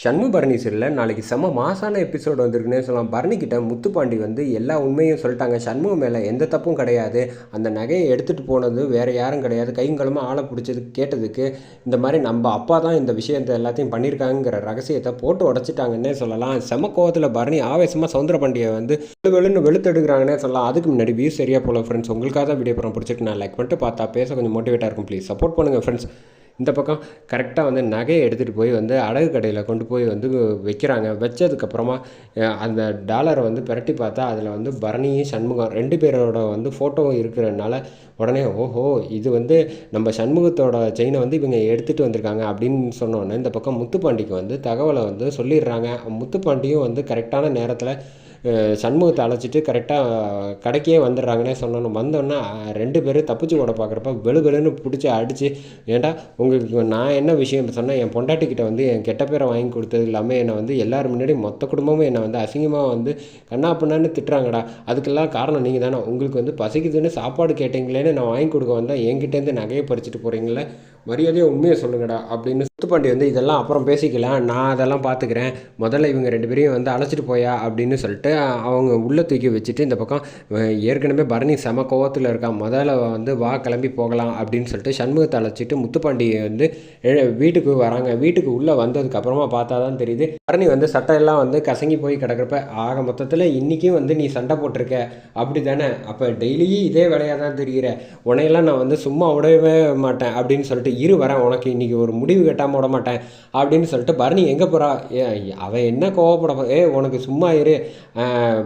சண்மு பரணி நாளைக்கு செம மாசான எபிசோடு வந்திருக்குன்னே சொல்லலாம். பரணிக்கிட்ட முத்துப்பாண்டி வந்து எல்லா உண்மையும் சொல்லிட்டாங்க. சண்முகம் மேலே எந்த தப்பும் கிடையாது. அந்த நகையை எடுத்துகிட்டு போனது வேறு யாரும் கிடையாது. கைங்கலமாக ஆளை பிடிச்சது கேட்டதுக்கு இந்த மாதிரி நம்ம அப்பா தான் இந்த விஷயத்தை எல்லாத்தையும் பண்ணியிருக்காங்கிற ரகசியத்தை போட்டு உடச்சிட்டாங்கன்னே சொல்லலாம். செம கோவத்தில் பரணி ஆவேசமாக சவுந்தர பாண்டியை வந்து வெளு வெளுன்னு வெளுத்தெடுக்கிறாங்கன்னே சொல்லலாம். அதுக்கு முன்னாடி வியூ சரியாக போல ஃப்ரெண்ட்ஸ் உங்களுக்காக தான் வீடியோ படம் பிடிச்சிருக்கு நான் லைக் பண்ணிட்டு பார்த்தா பேச கொஞ்சம் மோட்டிவேட்டாக இருக்கும். ப்ளீஸ் சப்போர்ட் பண்ணுங்கள் ஃப்ரெண்ட்ஸ் இந்த பக்கம் கரெக்டாக வந்து நகையை எடுத்துகிட்டு போய் வந்து அடகு கடையில் கொண்டு போய் வந்து வைக்கிறாங்க. வச்சதுக்கப்புறமா அந்த டாலரை வந்து பிரட்டி பார்த்தா அதில் வந்து பரணியும் சண்முகம் ரெண்டு பேரோட வந்து ஃபோட்டோவும் இருக்கிறனால உடனே ஓஹோ இது வந்து நம்ம சண்முகத்தோட செயினை வந்து இவங்க எடுத்துகிட்டு வந்திருக்காங்க அப்படின்னு சொன்னோன்னே இந்த பக்கம் முத்துப்பாண்டிக்கு வந்து தகவலை வந்து சொல்லிடுறாங்க. முத்துப்பாண்டியும் வந்து கரெக்டான நேரத்தில் சண்முகத்தை அழைச்சிட்டு கரெக்டாக கடைக்கே வந்துடுறாங்கன்னே சொன்னோம் வந்தோன்னே ரெண்டு பேரும் தப்பிச்சு ஓட பார்க்குறப்ப வெளு வெளுன்னு பிடிச்சி அடித்து ஏன்டா உங்களுக்கு நான் என்ன விஷயம் சொன்னால் என் பொண்டாட்டிக்கிட்ட வந்து என் கெட்ட பேரை வாங்கி கொடுத்தது இல்லாமல் என்னை வந்து எல்லோரும் முன்னாடி மொத்த குடும்பமும் என்னை வந்து அசிங்கமாக வந்து கண்ணா பண்ணான்னு திட்டுறாங்கடா. அதுக்கெல்லாம் காரணம் நீங்கள் தானே. உங்களுக்கு வந்து பசிக்குதுன்னு சாப்பாடு கேட்டீங்களேன்னு நான் வாங்கி கொடுக்க வந்தால் என்கிட்டேருந்து நகையை பறிச்சுட்டு போகிறீங்களே மரியாதையை உண்மையை சொல்லுங்கடா அப்படின்னு முத்துப்பாண்டி வந்து இதெல்லாம் அப்புறம் பேசிக்கலாம் நான் அதெல்லாம் பார்த்துக்கிறேன் முதல்ல இவங்க ரெண்டு பேரையும் வந்து அழைச்சிட்டு போயா அப்படின்னு சொல்லிட்டு அவங்க உள்ளே தூக்கி வச்சுட்டு இந்த பக்கம் ஏற்கனவே பரணி செம கோவத்தில் இருக்கான் முதல்ல வந்து வா கிளம்பி போகலாம் அப்படின்னு சொல்லிட்டு சண்முகத்தை அழைச்சிட்டு முத்துப்பாண்டி வந்து வீட்டுக்கு வராங்க. வீட்டுக்கு உள்ளே வந்ததுக்கு அப்புறமா பார்த்தா தான் தெரியுது பரணி வந்து சட்டையெல்லாம் வந்து கசங்கி போய் கிடக்கிறப்ப ஆக மொத்தத்தில் இன்றைக்கும் வந்து நீ சண்டை போட்டிருக்க. அப்படி தானே அப்போ டெய்லியும் இதே வேலையாக தான் தெரிகிற உனையெல்லாம் நான் வந்து சும்மா விடவே மாட்டேன் அப்படின்னு சொல்லிட்டு இரு வரேன் உனக்கு இன்றைக்கி ஒரு முடிவு கட்டாமல் விட மாட்டேன் அப்படின்னு சொல்லிட்டு பரணி எங்கே போகிறா ஏ அவன் என்ன கோவப்பட ஏ உனக்கு சும்மா இரு.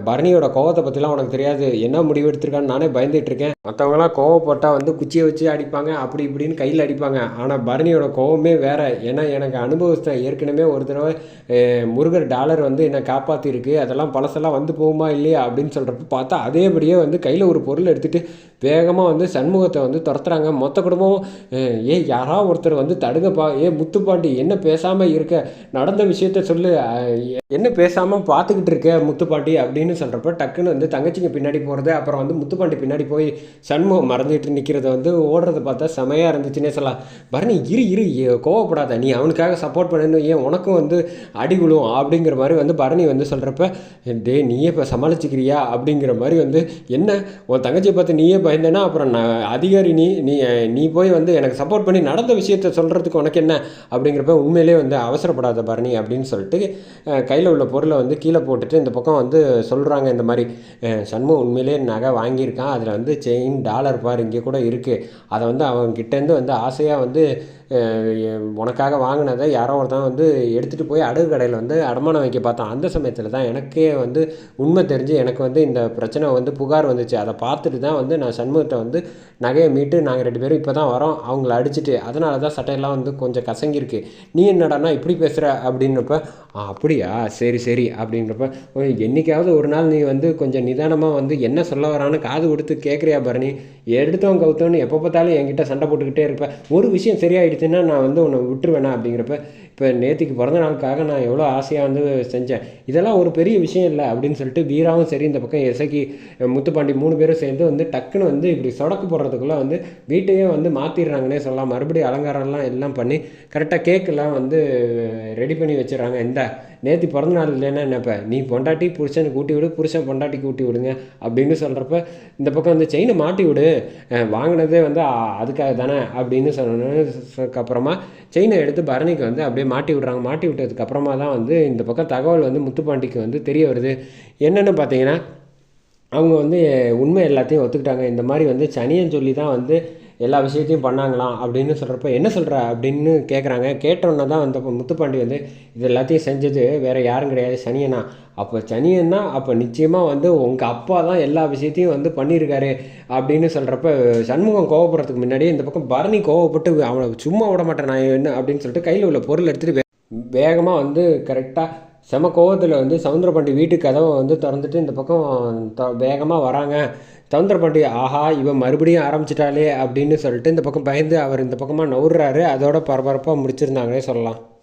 பரணியோட கோவத்தை பற்றிலாம் உனக்கு தெரியாது. என்ன முடிவு எடுத்திருக்கான்னு நானே பயந்துகிட்ருக்கேன் மற்றவங்களாம் கோவப்பட்டால் வந்து குச்சியை வச்சு அடிப்பாங்க அப்படி இப்படின்னு கையில் அடிப்பாங்க. ஆனால் பரணியோட கோவமே வேறு. ஏன்னா எனக்கு அனுபவத்தை ஏற்கனவே ஒரு தடவை முருகர் டாலர் வந்து என்னை காப்பாற்றிருக்கு அதெல்லாம் பழசெல்லாம் வந்து போகுமா இல்லையா அப்படின்னு சொல்கிறப்ப பார்த்தா அதேபடியே வந்து கையில் ஒரு பொருள் எடுத்துகிட்டு வேகமாக வந்து சண்முகத்தை வந்து துரத்துறாங்க. மொத்த குடும்பமும் அஹ், ஏ யாரா ஒருத்தர் வந்து தடுங்கப்பா ஏ முத்துப்பாண்டி என்ன பேசாமல் இருக்க? நடந்த விஷயத்த சொல்லு. என்ன பேசாமல் பார்த்துக்கிட்டு இருக்க முத்துப்பாண்டி? அப்படின்னு சொல்கிறப்ப டக்குன்னு வந்து தங்கச்சிங்க பின்னாடி போகிறது அப்புறம் வந்து முத்துப்பாண்டி பின்னாடி போய் சண்முகம் மறந்துட்டு நிற்கிறத வந்து ஓடுறத பார்த்தா செமையாக இருந்துச்சுன்னே சொல்லலாம். பரணி இரு இரு கோவப்படாத. நீ அவனுக்காக சப்போர்ட் பண்ணணும். ஏன் உனக்கும் வந்து அடி விழும்? அப்படிங்கிற மாதிரி வந்து பரணி வந்து சொல்கிறப்ப டே நீயே இப்போ சமாளிச்சுக்கிறியா? அப்படிங்கிற மாதிரி வந்து என்ன? உன் தங்கச்சியை பார்த்து நீயே பயந்தேன்னா அப்புறம் நான் அதிகாரி நீ நீ நீ போய் வந்து எனக்கு சப்போர்ட் பண்ணி நடந்த விஷயத்த சொல்கிறதுக்கு உனக்கு என்ன அப்படிங்கிறப்ப உண்மையிலே வந்து அவசரப்படாத பரணி அப்படின்னு சொல்லிட்டு கையில் உள்ள பொருளை வந்து கீழே போட்டுட்டு இந்த பக்கம் வந்து சொல்கிறாங்க இந்த மாதிரி. சண்முகம் உண்மையிலே நகை வாங்கியிருக்கான். அதில் வந்து செயின் டாலர் பார் இங்கே கூட இருக்குது அதை வந்து அவங்க கிட்டேருந்து வந்து ஆசையாக வந்து உனக்காக வாங்கினதை யாரோ ஒருத்தன் வந்து எடுத்துகிட்டு போய் அடகு கடையில் வந்து அடமானம் வைக்க பார்த்தான். அந்த சமயத்தில் தான் எனக்கே வந்து உண்மை தெரிஞ்சு எனக்கு வந்து இந்த பிரச்சனை வந்து புகார் வந்துச்சு. அதை பார்த்துட்டு தான் வந்து நான் சண்முகத்தை வந்து நகையை மீட்டு நாங்கள் ரெண்டு பேரும் இப்போ தான் வரோம். அவங்கள அடிச்சுட்டு. அதனால தான் சட்டையெல்லாம் வந்து கொஞ்சம் கசங்கியிருக்கு. நீ என்னடான்னா இப்படி பேசுகிற அப்படின்னப்ப அப்படியா? சரி சரி அப்படின்றப்ப என்றைக்காவது என்னைக்காவது ஒரு நாள் நீ வந்து கொஞ்சம் நிதானமாக வந்து என்ன சொல்ல வரான்னு காது கொடுத்து கேட்குறியா பரணி? எடுத்தவன் கவுத்தவன் எப்போ பார்த்தாலும் என்கிட்ட சண்டை போட்டுக்கிட்டே இருப்பேன் ஒரு விஷயம் சரியாயிடுச்சுன்னா நான் வந்து உன்னை விட்டுருவேனா அப்படிங்கிறப்ப இப்போ நேற்றுக்கு பிறந்த நாளுக்காக நான் எவ்வளோ ஆசையாக வந்து செஞ்சேன். இதெல்லாம் ஒரு பெரிய விஷயம் இல்லை அப்படின்னு சொல்லிட்டு வீராவும் சரி இந்த பக்கம் எசக்கி முத்துப்பாண்டி மூணு பேரும் சேர்ந்து வந்து டக்குன்னு வந்து இப்படி சொடக்கு போடுறதுக்குள்ளே வந்து வீட்டையே வந்து மாற்றிடுறாங்கன்னே சொல்லலாம். மறுபடியும் அலங்காரம்லாம் எல்லாம் பண்ணி கரெக்டாக கேக்கெல்லாம் வந்து ரெடி பண்ணி வச்சிடுறாங்க. இந்த நேற்று பிறந்த நாள் இல்லைன்னா என்னப்ப? நீ பொண்டாட்டி புருஷனுக்கு கூட்டி விடு புருஷன் பொண்டாட்டிக்கு ஊட்டி விடுங்க அப்படின்னு சொல்கிறப்ப இந்த பக்கம் வந்து செயினை மாட்டி விடு. வாங்கினதே வந்து அதுக்காக தானே அப்படின்னு சொன்னதுக்கு அப்புறமா செயினை எடுத்து பரணிக்கு வந்து அப்படியே மாட்டி விடுறாங்க. மாட்டி விட்டதுக்கப்புறமா தான் வந்து இந்த பக்கம் தகவல் வந்து முத்துப்பாண்டிக்கு வந்து தெரிய வருது. என்னென்னு பார்த்தீங்கன்னா அவங்க வந்து உண்மை எல்லாத்தையும் ஒத்துக்கிட்டாங்க. இந்த மாதிரி வந்து சனியன் சொல்லி தான் வந்து எல்லா விஷயத்தையும் பண்ணாங்களாம் அப்படின்னு சொல்கிறப்ப என்ன சொல்கிற அப்படின்னு கேட்குறாங்க கேட்டோன்னே தான் வந்து அப்போ முத்துப்பாண்டி வந்து இது எல்லாத்தையும் செஞ்சது வேறு யாரும் கிடையாது சனியனா? அப்போ சனியன்னா அப்போ நிச்சயமாக வந்து உங்கள் அப்பா தான் எல்லா விஷயத்தையும் வந்து பண்ணியிருக்காரு அப்படின்னு சொல்கிறப்ப சண்முகம் கோவப்படுறதுக்கு முன்னாடியே இந்த பக்கம் பரணி கோவப்பட்டு அவனை சும்மா விட மாட்டேன் நான் என்ன அப்படின்னு சொல்லிட்டு கையில் உள்ள பொருள் எடுத்துகிட்டு வேகமாக வந்து கரெக்டாக செம கோவத்தில் வந்து சவுந்தரபாண்டி வீட்டு கதவை வந்து திறந்துட்டு இந்த பக்கம் த வேகமாக வராங்க. சவுந்தரபாண்டி ஆஹா இவன் மறுபடியும் ஆரம்பிச்சிட்டாளே அப்படின்னு சொல்லிட்டு இந்த பக்கம் பயந்து அவர் இந்த பக்கமாக நவுறாரு அதோட பரபரப்பாக முடிச்சிருந்தாங்களே சொல்லலாம்.